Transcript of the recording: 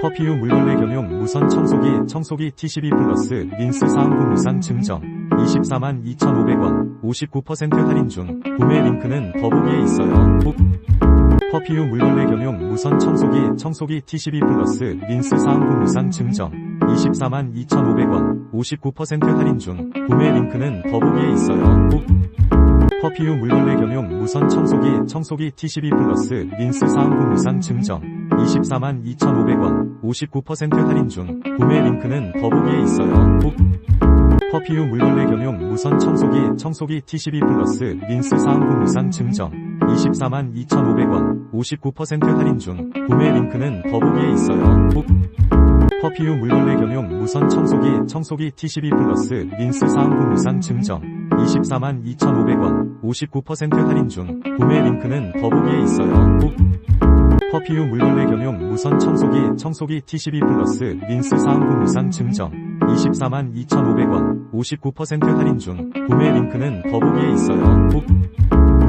퍼퓸 물걸레 겸용 무선 청소기 청소기 T12 플러스 린스 사은품 무상 증정. 24만 2,500원 59% 할인 중. 구매 링크는 더보기에 있어요. 꼭. 퍼퓸 물걸레 겸용 무선 청소기 청소기 T12 플러스 린스 사은품 무상 증정. 24만 2,500원 59% 할인 중. 구매 링크는 더보기에 있어요. 꼭. 퍼퓸 물걸레 겸용 무선 청소기 청소기 T12 플러스 린스 사은품 무상 증정 24만 2,500원 59% 할인 중 구매 링크는 더보기에 있어요. 꼭 퍼퓸 물걸레 겸용 무선 청소기 청소기 T12 플러스 린스 사은품 무상 증정 24만 2,500원 59% 할인 중 구매 링크는 더보기에 있어요. 꼭 퍼퓸 물걸레 겸용 무선 청소기 청소기 T12 플러스 린스 사은품 무상 증정 24만 2,500원 59% 할인 중 구매 링크는 더보기에 있어요. 꼭 퍼퓸 물걸레 겸용 무선 청소기 청소기 T12 플러스 린스 사은품 무상 증정 24만 2,500원 59% 할인 중 구매 링크는 더보기에 있어요. 꼭